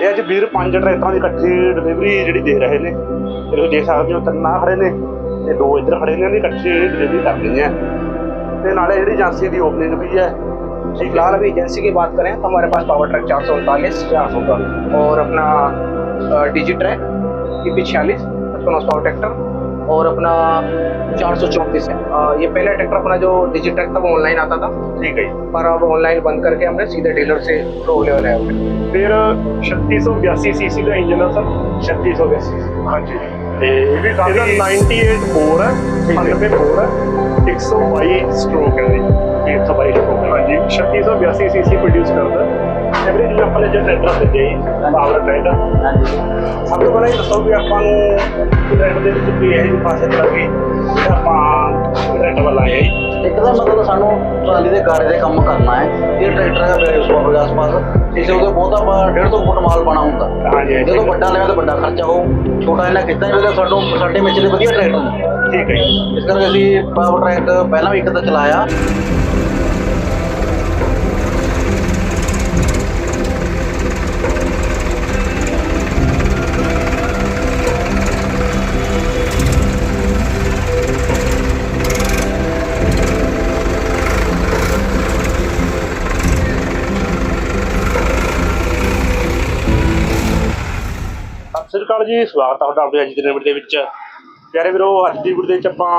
ਇਹ ਅੱਜ ਵੀਰ ਪੰਜ ਟਰੈਕਟਰਾਂ ਦੀ ਇਕੱਠੀ ਡਿਲੀਵਰੀ ਜਿਹੜੀ ਦੇ ਰਹੇ ਨੇ ਤੇ ਤੁਸੀਂ ਦੇਖ ਸਕਦੇ ਹੋ ਤਿੰਨ ਆਹ ਖੜੇ ਨੇ ਤੇ ਦੋ ਇੱਧਰ ਖੜੇ ਨੇ ਇਹਨਾਂ ਦੀ ਇਕੱਠੀ ਡਿਲੀਵਰੀ ਕਰਨੀ ਹੈ ਤੇ ਨਾਲੇ ਜਿਹੜੀ ਏਜੰਸੀ ਦੀ ਓਪਨਿੰਗ ਵੀ ਹੈ ਠੀਕ फिलहाल अभी एजेंसी की बात करें तो हमारे पास पावर ट्रैक चार सौ उनतालीस ਚਾਰ ਸੌ ਦਾ और अपना डिजी ट्रैक ई पी छियालीस पचपन हॉर्स पावर ट्रैक्टर और अपना चार सौ चौंतीस है। ये पहला ट्रैक्टर अपना जो डिजिट था वो ऑनलाइन आता था। ठीक है। पर अब ऑनलाइन बंद करके हमने सीधे डीलर से होने वाला है। फिर छत्तीस सौ बयासी सी सी का इंजन है सर। छत्तीस सौ बयासी हाँ जी। नाइनटी एट फोर है। अनबे फोर है। एक सौ बाईस स्ट्रोक है। एक सौ तो बाईस स्ट्रोक है। हाँ जी। छत्तीस सौ बयासी सी सी प्रोड्यूस करता है। ਐਵਰੇਜ ਆਪਾਂ ਨੇ ਜੇ ਟਰੈਕਟਰ ਭੇਜੇ ਜੀ ਪਾਵਰ ਟਰੈਕਟਰ ਸਭ ਤੋਂ ਪਹਿਲਾਂ ਇਹ ਦੱਸੋ ਵੀ ਆਪਾਂ ਨੂੰ ਟਰੈਕਟਰ ਦੇ ਵਿੱਚ ਕੀ ਹੈ ਜੀ ਖਾਸੀਅਤ ਲੱਗੀ ਜਿਹੜਾ ਆਪਾਂ ਟਰੈਕਟਰ ਵੱਲ ਆਏ ਹਾਂ ਇੱਕ ਤਾਂ ਮਤਲਬ ਸਾਨੂੰ ਟਰਾਲੀ ਦੇ ਗਾੜੇ ਦੇ ਕੰਮ ਕਰਨਾ ਹੈ ਇਹ ਟਰੈਕਟਰ ਹੈ ਮੇਰੇ ਉਸ ਪਾਪਾ ਦੇ ਆਸ-ਪਾਸ। ਇਸੇ ਉਹਦੇ ਬਹੁਤ ਆਪਾਂ 150 ਫੁੱਟ ਮਾਲ ਪਾਣਾ ਹੁੰਦਾ। ਹਾਂਜੀ। ਜਦੋਂ ਵੱਡਾ ਲੈਵਾ ਤਾਂ ਵੱਡਾ ਖਰਚਾ ਹੋ। ਛੋਟਾ ਇਹਨਾਂ ਕੀਤਾ ਨਹੀਂ ਉਹਦਾ ਸਾਨੂੰ ਸਾਡੇ ਵਿੱਚ ਦੇ ਵਧੀਆ ਟਰੈਕਟਰ ਠੀਕ ਹੈ ਇਸ ਕਰਕੇ ਅਸੀਂ ਪਾਵਰ ਟਰੈਕ ਪਹਿਲਾਂ ਵੀ ਇੱਕ ਤਾਂ ਚਲਾਇਆ। ਜੀ, ਸਵਾਗਤ ਆ ਤੁਹਾਡਾ ਆਪਣੇ ਅੱਜ ਦੇ ਵੀਡੀਓ ਦੇ ਵਿੱਚ। ਪਿਆਰੇ ਵੀਰੋ, ਅੱਜ ਦੀ ਵੀਡੀਓ ਦੇ ਵਿੱਚ ਆਪਾਂ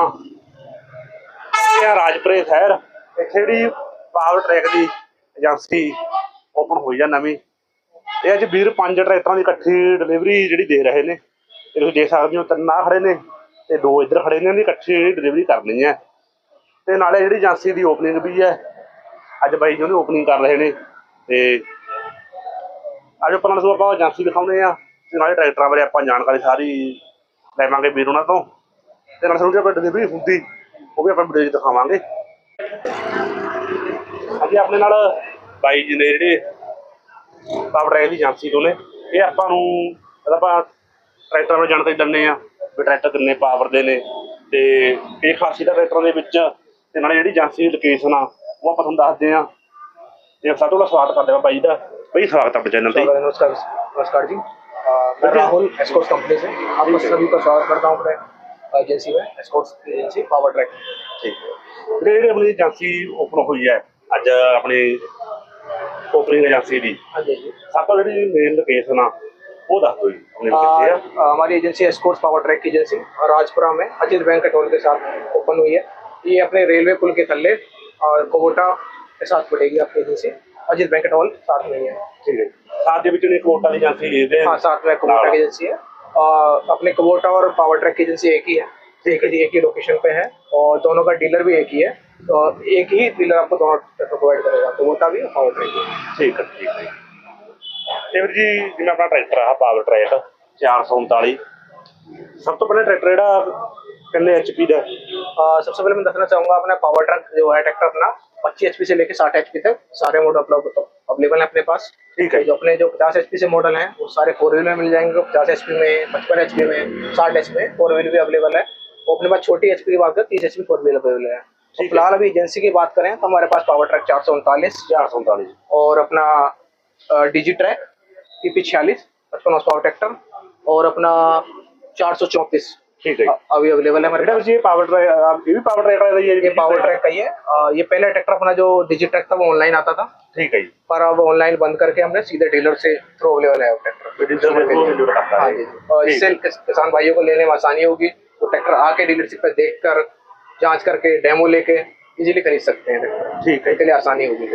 ਇਹ ਰਾਜਪੁਰੇ ਸ਼ਹਿਰ। ਇੱਥੇ ਜਿਹੜੀ ਪਾਵਰ ਟਰੈਕ ਦੀ ਏਜੰਸੀ ਓਪਨ ਹੋਈ ਆ ਨਵੀਂ। ਇਹ ਅੱਜ ਵੀਰ ਪੰਜ ਟਰੈਕਟਰਾਂ ਦੀ ਇਕੱਠੀ ਡਿਲੀਵਰੀ ਜਿਹੜੀ ਦੇ ਰਹੇ ਨੇ। ਤੇ ਤੁਸੀਂ ਦੇਖ ਸਕਦੇ ਹੋ, ਤਿੰਨ ਆਹ ਖੜੇ ਨੇ ਤੇ ਦੋ ਇੱਧਰ ਖੜੇ ਨੇ ਇਹਨਾਂ ਦੀ ਇਕੱਠੀ ਡਿਲੀਵਰੀ ਕਰਨੀ ਹੈ। ਤੇ ਨਾਲੇ ਜਿਹੜੀ ਏਜੰਸੀ ਦੀ ਓਪਨਿੰਗ ਵੀ ਹੈ, ਅੱਜ ਬਾਈ ਜੀ ਉਹਦੀ ਓਪਨਿੰਗ ਕਰ ਰਹੇ ਨੇ। ਤੇ ਅੱਜ ਆਪਾਂ ਨਾਲ ਆਪਾਂ ਏਜੰਸੀ ਦਿਖਾਉਂਦੇ ਆ ਤੇ ਟਰੈਕਟਰਾਂ ਬਾਰੇ ਆਪਾਂ ਜਾਣਕਾਰੀ ਸਾਰੀ ਲੈਵਾਂਗੇ ਵੀਰ ਉਹਨਾਂ ਤੋਂ। ਤੇ ਨਾਲ ਸਾਨੂੰ ਜਿਹੜੀ ਡਿਲੀਵਰੀ ਹੁੰਦੀ, ਉਹ ਵੀ ਆਪਾਂ ਵੀਡੀਓ 'ਚ ਦਿਖਾਵਾਂਗੇ। ਅੱਗੇ ਆਪਣੇ ਨਾਲ ਬਾਈ ਜੀ ਨੇ ਜਿਹੜੇ ਪਾਵਰ ਟਰੈਕ ਏਜੰਸੀ ਤੋਂ ਨੇ, ਇਹ ਆਪਾਂ ਨੂੰ ਇਹਦਾ ਆਪਾਂ ਟਰੈਕਟਰਾਂ ਨੂੰ ਜਾਣਕਾਰੀ ਦਿੰਨੇ ਆ ਵੀ ਟਰੈਕਟਰ ਕਿੰਨੇ ਪਾਵਰ ਦੇ ਨੇ ਤੇ ਇਹ ਖਾਸੀ ਦਾ ਟਰੈਕਟਰਾਂ ਦੇ ਵਿੱਚ। ਤੇ ਨਾਲੇ ਜਿਹੜੀ ਏਜੰਸੀ ਦੀ ਲੋਕੇਸ਼ਨ ਆ, ਉਹ ਆਪਾਂ ਤੁਹਾਨੂੰ ਦੱਸਦੇ ਆ ਤੇ ਸਾਡੇ ਨਾਲ ਸਵਾਗਤ ਕਰਦੇ ਆ ਬਾਈ ਦਾ। ਬਈ ਸਵਾਗਤ ਆ ਆਪਣੇ ਚੈਨਲ ਤੇ। ਨਮਸਕਾਰ ਜੀ। मैं राहुल एस्कोर्ट्स कंपनी से आपका सभी का स्वागत करता हूँ अपने एजेंसी में एस्कोर्ट्स एजेंसी पावर ट्रैक ਠੀਕ ਜਿਹੜੇ ਜਿਹੜੇ ਆਪਣੀ ਏਜੰਸੀ ਓਪਨ ਹੋਈ ਹੈ ਅੱਜ ਆਪਣੀ ਓਪਨਿੰਗ ਏਜੰਸੀ ਦੀ हाँ जी जी ਸਭ ਤੋਂ ਜਿਹੜੀ ਮੇਨ ਲੋਕੇਸ਼ਨ ਆ ਉਹ ਦੱਸ ਦਿਓ ਜੀ ਆਪਣੇ अ, ਕਿੱਥੇ ਆ अ, हमारी एजेंसी एस्कोर्ट्स पावर ट्रैक की एजेंसी और राजपुरा में अजित बैंक टोल के साथ ओपन हुई है ये अपने रेलवे पुल के थल्ले और कोवोटा के साथ पड़ेगी आपकी एजेंसी अजित बैंक टोल साथ में ही है ਠੀਕ ਹੈ साथ में इतने कोटा एजेंसी दे दे हाँ साथ में कोटा एजेंसी है और अपने कोटा और पावर ट्रैक एजेंसी एक ही है एक ही एक ही लोकेशन पे है और दोनों का डीलर भी एक ही है तो एक ही डीलर आपको दोनों प्रोवाइड करेगा कोटा भी और पावर ट्रैक भी ठीक है ठीक है ਤੇ ਵੀਰ ਜੀ ਜਿਵੇਂ ਆਪਣਾ ਟਰੈਕਟਰ ਆ ਪਾਵਰ ਟਰੈਕ 439 ਸਭ ਤੋਂ ਪਹਿਲਾਂ ਟਰੈਕਟਰ ਜਿਹੜਾ करने एच पी दें सबसे पहले मैं दसना चाहूँगा अपना पावर ट्रक जो है ट्रैक्टर अपना पच्चीस एच से लेकर साठ एच तक सारे मॉडल उपलब्ध अवेलेबल है। अपने पास। ठीक है। जो अपने जो पचास एच से मॉडल हैं वो सारे फोर व्हील में मिल जाएँगे। तो पचास एच में पचपन एच में साठ एच में फोर व्हील भी अवेलेबल है। और अपने पास छोटी एचपी की बात करें तीस एच फोर व्हील अवेलेबल है। फ़िलहाल अभी एजेंसी की बात करें तो हमारे पास पावर ट्रैक चार सौ उनतालीस। चार सौ उनतालीस। और अपना डिजी ट्रैक पी पी छियालीस पचपन पावर ट्रैक्टर और अपना चार सौ चौंतीस। अभी अवेलेबल है हमारे ये पावर ड्राइव ये भी पावर ड्राइव का ये पावर ट्रैक का ही है। ये पहले ट्रैक्टर अपना जो डिजिट ट्रैक था वो ऑनलाइन आता था। ठीक है। पर अब ऑनलाइन बंद करके हमने सीधे डीलर से थ्रू अवेलेबल है तो हाँ इससे किसान भाइयों को लेने में आसानी होगी। वो ट्रैक्टर आके डीलरशिप पे देख कर जाँच करके डेमो लेके इजिली खरीद सकते हैं ट्रैक्टर ठीक है। इसके लिए आसानी होगी।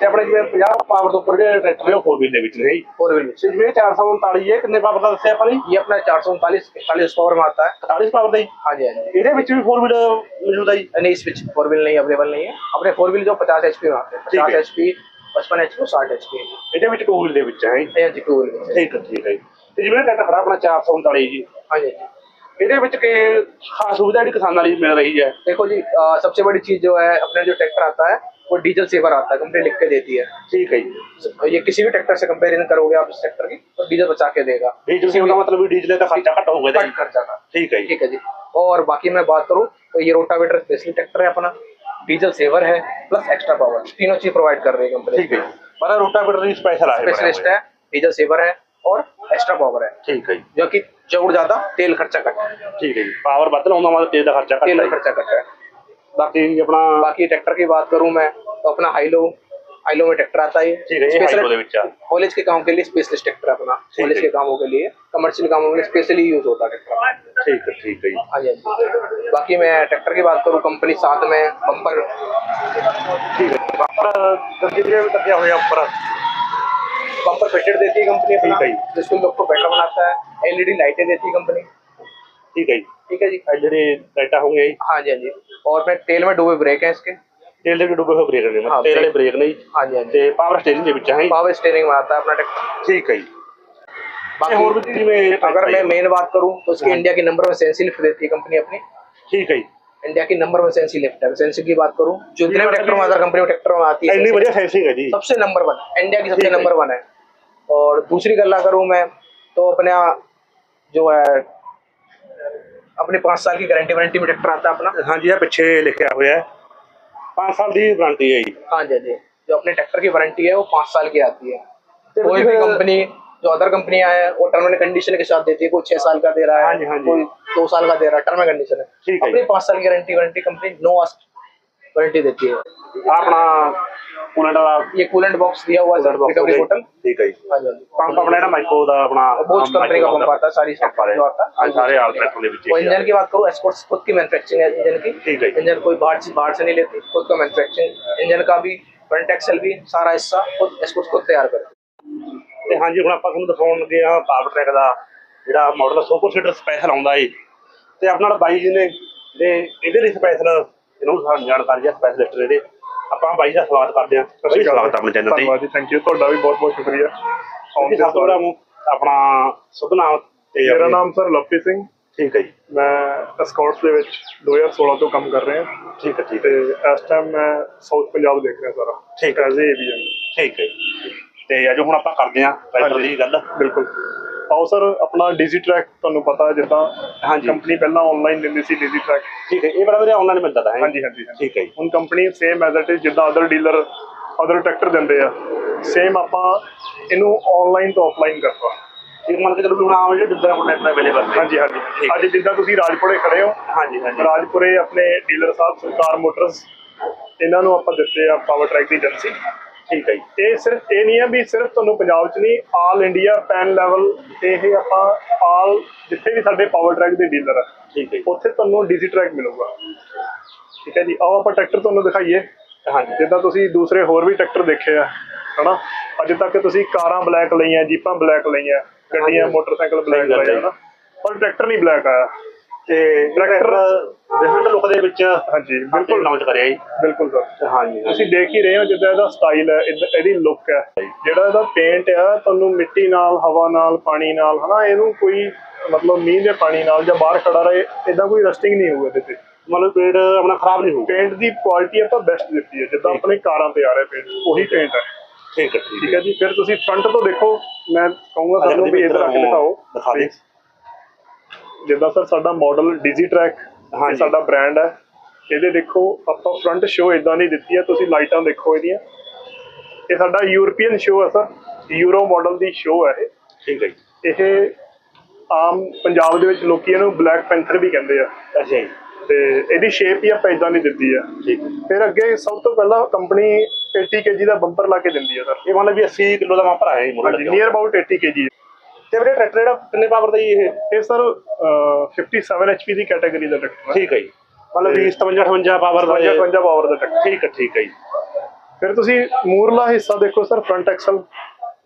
ਤੇ ਆਪਣੇ ਜਿਵੇਂ 50 ਪਾਵਰ ਤੋਂ ਉੱਪਰ ਜਿਹੜੇ ਟਰੈਕਟਰ ਨੇ ਉਹ 4 ਵੀਲ ਦੇ ਵਿੱਚ ਨੇ ਜੀ फोर व्हील ਤੇ ਜਿਵੇਂ 439 ਹੈ ਕਿੰਨੇ ਪਾਵਰ ਦਾ ਦੱਸਿਆ ਆਪਾਂ ਨੇ ये अपना चार सौ उनतालीस इकतालीस पावर में आता है 40 ਪਾਵਰ ਦਾ ਜੀ हाँ जी हाँ जी ਇਹਦੇ ਵਿੱਚ ਵੀ 4 ਵੀਲ ਮੌਜੂਦ ਹੈ ਜੀ नहीं इस पिच फोर व्हील नहीं अवेलेबल नहीं है अपने फोर व्हील जो पचास एच पी में आते हैं ठीक पचास है। एच पी पचपन एच पी साठ एच पी ਇਹਦੇ ਵਿੱਚ 2 ਵੀਲ ਦੇ ਵਿੱਚ ਹੈ ਜੀ या जी टू व्हील ਠੀਕ ਹੈ ਠੀਕ ਹੈ ਜੀ ਤੇ ਜਿਵੇਂ ਟਰੈਕਟਰ ਖੜਾ ਆਪਣਾ 439 ਜੀ हाँ जी हाँ जी ਇਹਦੇ ਵਿੱਚ ਕਿ ਖਾਸ ਸੁਵਿਧਾ ਜਿਹੜੀ ਕਿਸਾਨਾਂ ਲਈ ਮਿਲ ਰਹੀ ਹੈ देखो जी अ, सबसे बड़ी चीज जो है अपने जो ट्रैक्टर आता है वो डीजल सेवर आता है कंपनी लिख के देती है। ठीक है तो ये किसी भी ट्रैक्टर से कंपेरिजन करोगे आप इस ट्रैक्टर की तो डीजल बचा के देगा। डीजल सेवर का मतलब डीजल का खर्चा कट होगा ठीक है ठीक है जी। और बाकी मैं बात करूँ तो ये रोटावेटर स्पेशल ट्रैक्टर है अपना डीजल सेवर है प्लस एक्स्ट्रा पावर तीनों चीज़ प्रोवाइड कर रही है कंपनी रोटावेटर स्पेशल स्पेशलिस्ट है डीजल सेवर है और एक्स्ट्रा पावर है। ठीक है जो। कि ज़रूर ज़्यादा तेल खर्चा कट। ठीक है पावर मतलब तेल खर्चा तेल खर्चा कट है। ਬਾਕੀ ਆਪਣਾ बाकी ट्रैक्टर की बात करूं मैं तो अपना हाईलो हाईलो में ट्रैक्टर आता है ठीक है, ये हाईलो दे विच आ। कॉलेज के काम के लिए स्पेशलिस्ट ट्रैक्टर अपना ठीक कॉलेज है। के कामों के लिए कमर्शियल कामों के लिए स्पेशली यूज होता है ट्रैक्टर ਠੀਕ ਹੈ ਠੀਕ ਹੈ ਜੀ हाँ जी हाँ जी बाकी मैं ट्रैक्टर की बात करूं कंपनी साथ में बम्पर ਠੀਕ ਹੈ ਪਰ ਦਰਜੀ ਵੀਰੇ ਵੀ ਲੱਗਿਆ ਹੋਇਆ ਉੱਪਰ बम्पर फिटेड देती है कंपनी अपना ठीक है जी। जिसको लोग को बेटर बनाता है एलईडी लाइटें देती है कंपनी ठीक है जी। ठीक है जी ਜਿਹੜੇ ਲਾਈਟਾਂ ਹੋ ਗਏ हाँ। जी हाँ जी। और मैं तेल में डूबे ब्रेक है इसके? तेल ਦੇ डूबे हुए ब्रेक ਬ੍ਰੇਕ ਨੇ हाँ, ਮਤਲਬ ਤੇਲ ਵਾਲੇ ਬ੍ਰੇਕ हाँ जी हाँ जी। ਤੇ ਪਾਵਰ ਸਟੀਅਰਿੰਗ ਦੇ ਵਿੱਚ ਹੈ पावर स्टेयरिंग में आता है अपना ठीक है जी। बाकी ਹੋਰ ਵੀ ਬਾकी ਜਿਵੇਂ अगर मैं मेन बात करूँ तो इसके इंडिया के नंबर में सेंसी लिफ्ट देती है कंपनी अपनी। ठीक है ਜੀ इंडिया की नंबर वन सेंसी लिफ्ट है। सेंसी की बात करूँ जो जितने ट्रैक्टर में अदर कंपनी ट्रैक्टर में आती है ਇੰਨੀ ਵਧੀਆ ਸੈਂਸਿੰग ਹੈ ਜੀ सबसे नंबर वन इंडिया की सबसे नंबर वन है। और दूसरी गल्ला करूँ मैं तो अपना जो है अपने पाँच साल की गारंटी वारंटी में ट्रैक्टर आता अपना? हाँ जी ਪਿੱਛੇ ਲਿਖਿਆ ਹੋਇਆ ਹੈ 5 ਸਾਲ ਦੀ ਵਾਰੰਟੀ ਹੈ ਜੀ हाँ जी हाँ जी। जो अपने ट्रैक्टर की वारंटी है वो पाँच साल की आती है। कोई भी कंपनी जो अदर कंपनियाँ हैं वो टर्म एंड कंडीशन के साथ देती है कोई छह साल का दे रहा हाँ जी, हाँ है जी। कोई दो साल का दे रहा है टर्म एंड कंडीशन है। अपनी पाँच साल की गारंटी वारंटी कंपनी नो आस्ट वारंटी देती है। ਆਪਣਾ ਕੂਲੈਂਟ ਵਾਲਾ ये कूलेंट बॉक्स दिया हुआ है coolant box रिकवरी हो गई। बोतल ਠੀਕ ਹੈ ਜੀ हाँ जी हाँ जी ਪੰਪ ਆਪਣਾ ਜਿਹੜਾ ਮਾਈਕੋ ਦਾ ਆਪਣਾ बोच कंपनी का पंप आता है सारी पंप आ रहे जो आता है हैं। सारे आल ट्रैक्टर ਦੇ ਵਿੱਚ और इंजन की बात करूँ एस्पोर्ट्स खुद की मैन्युफैक्चरिंग है इंजन की ठीक है जी। इंजन कोई बाहर से बाहर से नहीं लेती खुद का मैन्युफैक्चरिंग इंजन का भी फ्रंट एक्सल भी सारा हिस्सा खुद एस्पोर्ट्स खुद तैयार करती ਤੇ ਹਾਂਜੀ ਹੁਣ ਆਪਾਂ ਤੁਹਾਨੂੰ ਦਿਖਾਉਣ ਲੱਗੇ ਆ ਪਾਵਰ ਟਰੈਕ ਦਾ ਜਿਹੜਾ ਮਾਡਲ ਸੁਪਰ ਸੀਟਰ ਸਪੈਸ਼ਲ ਆਉਂਦਾ ਏ ਤੇ ਆਪਣੇ ਨਾਲ ਬਾਈ ਜੀ ਨੇ ਜਿਹੜੇ ਇਹਦੇ ਲਈ ਸਪੈਸ਼ਲ ਇਹਨਾਂ ਨੂੰ ਸਾਨੂੰ ਜਾਣਕਾਰੀ ਆ ਸਪੈਸ਼ਲਿਸਟ ਜਿਹੜੇ ਆਪਾਂ ਬਾਈ ਦਾ ਸਵਾਗਤ ਕਰਦੇ ਆ ਸਤਿ ਸ਼੍ਰੀ ਅਕਾਲ ਸਵਾਗਤ ਆਪਣੇ ਚੈਨਲ ਤੇ ਧੰਨਵਾਦ ਜੀ ਥੈਂਕ ਯੂ ਤੁਹਾਡਾ ਵੀ ਬਹੁਤ ਬਹੁਤ ਸ਼ੁਕਰੀਆ। ਆਉਣ ਤੇ ਸਭ ਤੋਂ ਪਹਿਲਾਂ ਆਪਣਾ ਸ਼ੁਭ ਨਾਮ ਤੇ ਮੇਰਾ ਆਪਣੀ- ਨਾਮ ਸਰ ਲਵਪ੍ਰੀਤ ਸਿੰਘ। ਠੀਕ ਹੈ ਜੀ। ਮੈਂ ਐਸਕੌਰਟਸ ਦੇ ਵਿੱਚ 2016 ਤੋਂ ਕੰਮ ਕਰ ਰਿਹਾ। ਠੀਕ ਹੈ ਠੀਕ ਤੇ ਹੈ ਇਸ ਟਾਈਮ ਮੈਂ ਸਾਊਥ ਪੰਜਾਬ ਦੇਖ ਰਿਹਾ ਸਾਰਾ। ਠੀਕ ਹੈ। ਐਜ਼ ਏਵੀਐਮ ਠੀਕ ਹੈ ਤੇ ਅੱਜ ਹੁਣ ਆਪਾਂ ਕਰਦੇ ਆ ਟਰੈਕਟਰ ਦੀ ਗੱਲ। ਬਿਲਕੁਲ। ਆਓ ਸਰ ਆਪਣਾ ਡੀਜ਼ੀ ਟਰੈਕ ਤੁਹਾਨੂੰ ਪਤਾ ਹੈ ਜਿੱਦਾਂ ਹਾਂਜੀ। ਕੰਪਨੀ ਪਹਿਲਾਂ ਆਨਲਾਈਨ ਦਿੰਦੀ ਸੀ ਡੀਜ਼ੀ ਟਰੈਕ ਠੀਕ ਹੈ ਇਹ ਬੜਾ ਵਧੀਆ ਆਨਲਾਈਨ ਮਿਲਦਾ ਹੈ। ਹਾਂਜੀ ਹਾਂਜੀ। ਠੀਕ ਹੈ ਜੀ। ਹੁਣ company same as it is ਜਿੱਦਾਂ ਅਦਰ ਡੀਲਰ ਅਦਰ ਟਰੈਕਟਰ ਦਿੰਦੇ ਆ ਸੇਮ ਆਪਾਂ ਇਹਨੂੰ ਆਨਲਾਈਨ ਤੋਂ ਆਫਲਾਈਨ ਕਰਤਾ। ਠੀਕ ਮੰਨ ਕੇ ਚਲੋ ਵੀ ਹੁਣ ਆਹ ਜਿਹੜੇ ਕੋਲ ਟਰੈਕਟਰ ਅਵੇਲੇਬਲ ਨੇ ਹਾਂਜੀ ਹਾਂਜੀ। ਅੱਜ ਜਿੱਦਾਂ ਤੁਸੀਂ ਰਾਜਪੁਰੇ ਖੜੇ ਹੋ ਹਾਂਜੀ ਹਾਂਜੀ। ਰਾਜਪੁਰੇ ਆਪਣੇ ਡੀਲਰ ਸਾਹਿਬ ਸਰਕਾਰ ਮੋਟਰਸ ਇਹਨਾਂ ਨੂੰ ਆਪਾਂ ਦਿੱਤੇ ਆ ਪਾਵਰ ਟਰੈਕ ਦੀ ਏਜੰਸੀ ਠੀਕ ਹੈ ਜੀ। ਇਹ ਸਿਰਫ ਇਹ ਨਹੀਂ ਹੈ ਵੀ ਸਿਰਫ ਤੁਹਾਨੂੰ ਪੰਜਾਬ 'ਚ ਨਹੀਂ ਆਲ ਇੰਡੀਆ ਪੈਨ ਲੈਵਲ ਤੇ ਇਹ ਆਪਾਂ ਆਲ ਜਿੱਥੇ ਵੀ ਸਾਡੇ ਪਾਵਰ ਟਰੈਕ ਦੇ ਡੀਲਰ ਆ ਠੀਕ ਹੈ ਉੱਥੇ ਤੁਹਾਨੂੰ ਡੀਜ਼ੀ ਟਰੈਕ ਮਿਲੂਗਾ। ਠੀਕ ਹੈ ਜੀ। ਆਓ ਆਪਾਂ ਟਰੈਕਟਰ ਤੁਹਾਨੂੰ ਦਿਖਾਈਏ। ਹਾਂਜੀ। ਜਿੱਦਾਂ ਤੁਸੀਂ ਦੂਸਰੇ ਹੋਰ ਵੀ ਟਰੈਕਟਰ ਦੇਖੇ ਆ ਹਨਾ? ਅੱਜ ਤੱਕ ਤੁਸੀਂ ਕਾਰਾਂ ਬਲੈਕ ਲਈਆਂ ਜੀਪਾਂ ਬਲੈਕ ਲਈਆਂ ਗੱਡੀਆਂ। ਮੋਟਰਸਾਈਕਲ ਬਲੈਕ ਲਏ। ਹਨਾ? ਪਰ ਟਰੈਕਟਰ ਨਹੀਂ ਬਲੈਕ ਆਇਆ। ਤੇ ਟਰੈਕਟਰ ਡਿਫਰੈਂਟ ਲੁੱਕ ਦੇ ਵਿੱਚ ਹਾਂਜੀ ਬਿਲਕੁਲ। ਲਾਂਚ ਕਰਿਆ ਜੀ। ਬਿਲਕੁਲ ਸਰ। ਹਾਂਜੀ ਤੁਸੀਂ ਦੇਖ ਹੀ ਰਹੇ ਹੋ ਜਿੱਦਾਂ ਇਹਦਾ ਸਟਾਈਲ ਹੈ ਇਹਦਾ- ਇਹਦੀ ਲੁੱਕ ਹੈ। ਜਿਹੜਾ ਇਹਦਾ ਪੇਂਟ ਆ ਤੁਹਾਨੂੰ ਮਿੱਟੀ ਨਾਲ ਹਵਾ ਨਾਲ ਪਾਣੀ ਨਾਲ ਹਨਾ ਇਹਨੂੰ ਕੋਈ ਮਤਲਬ ਮੀਂਹ ਦੇ ਪਾਣੀ ਨਾਲ ਜਾਂ ਬਾਹਰ ਖੜਾ ਰਹੇ ਇਦਾਂ ਕੋਈ ਰਸਟਿੰਗ ਨਹੀਂ ਹੋਊ ਇਹਦੇ ਤੇ। ਮਤਲਬ ਪੇੜ ਆਪਣਾ ਖਰਾਬ ਨਹੀਂ ਹੋਊਗਾ। ਪੇਂਟ ਦੀ ਕੁਆਲਿਟੀ ਆਪਾਂ ਬੈਸਟ ਦਿੱਤੀ ਹੈ ਜਿੱਦਾਂ ਆਪਣੇ ਕਾਰਾਂ ਤੇ ਆ ਰਿਹਾ ਪੇਂਟ ਉਹੀ ਪੇਂਟ ਹੈ। ਠੀਕ ਹੈ ਠੀਕ ਹੈ। ਜੀ ਫਿਰ ਤੁਸੀਂ ਫਰੰਟ ਤੋਂ ਦੇਖੋ ਮੈਂ ਕਹੂੰਗਾ ਤੁਹਾਨੂੰ ਵੀ ਇਧਰ ਆ ਕੇ ਦਿਖਾਓ। ਦਿਖਾ ਦੇ। ਜਿੱਦਾਂ ਸਰ ਸਾਡਾ ਮਾਡਲ ਡੀਜ਼ੀ ਟਰੈਕ ਹਾਂਜੀ। ਸਾਡਾ ਬ੍ਰਾਂਡ ਹੈ। ਇਹਦੇ ਦੇਖੋ ਆਪਾਂ ਫਰੰਟ ਸ਼ੋ ਇਦਾਂ ਦੀ ਦਿੱਤੀ ਹੈ ਤੁਸੀਂ ਲਾਈਟਾਂ ਦੇਖੋ ਇਹਦੀਆਂ। ਇਹ ਸਾਡਾ ਯੂਰਪੀਅਨ ਸ਼ੋ ਹੈ ਸਰ ਯੂਰੋ ਮਾਡਲ ਦੀ ਸ਼ੋ ਹੈ ਠੀਕ ਹੈ ਇਹ ਇਹ ਆਮ ਪੰਜਾਬ ਦੇ ਵਿੱਚ ਲੋਕੀ ਇਹਨੂੰ ਬਲੈਕ ਪੈਂਥਰ ਵੀ ਕਹਿੰਦੇ ਆ। ਅੱਛਾ ਜੀ। ਤੇ ਇਹਦੀ ਸ਼ੇਪ ਹੀ ਆਪਾਂ ਇਦਾਂ ਦੀ ਦਿੱਤੀ ਆ ਠੀਕ ਫਿਰ ਅੱਗੇ ਸਭ ਤੋਂ ਪਹਿਲਾਂ ਕੰਪਨੀ 80 kg ਦਾ ਬੰਪਰ ਲਾ ਕੇ ਦਿੰਦੀ ਹੈ ਸਰ। ਇਹ ਮਤਲਬ ਵੀ 80 ਕਿਲੋ ਦਾ ਮਾਪਰ ਹੈ ਜੀ ਮੁੱਲ ਨੀਅਰ ਅਬਾਊਟ 80 kg ਤੇ ਵੀਰੇ ਟਰੈਕਟਰ ਜਿਹੜਾ ਕਿੰਨੇ ਪਾਵਰ ਦਾ ਜੀ ਇਹ? ਇਹ ਸਰ 57 HP ਦੀ ਕੈਟਾਗਰੀ ਦਾ ਟਰੈਕਟਰ ਠੀਕ ਹੈ ਜੀ। ਮਤਲਬ ਵੀ 57 58 ਪਾਵਰ ਦਾ 55 ਇਹ- 55 ਪਾਵਰ ਦਾ ਟਰੈਕਟਰ ਠੀਕ ਹੈ ਠੀਕ ਹੈ ਜੀ। ਫਿਰ ਤੁਸੀਂ ਮੂਰਲਾ ਹਿੱਸਾ ਦੇਖੋ ਸਰ ਫਰੰਟ ਐਕਸਲ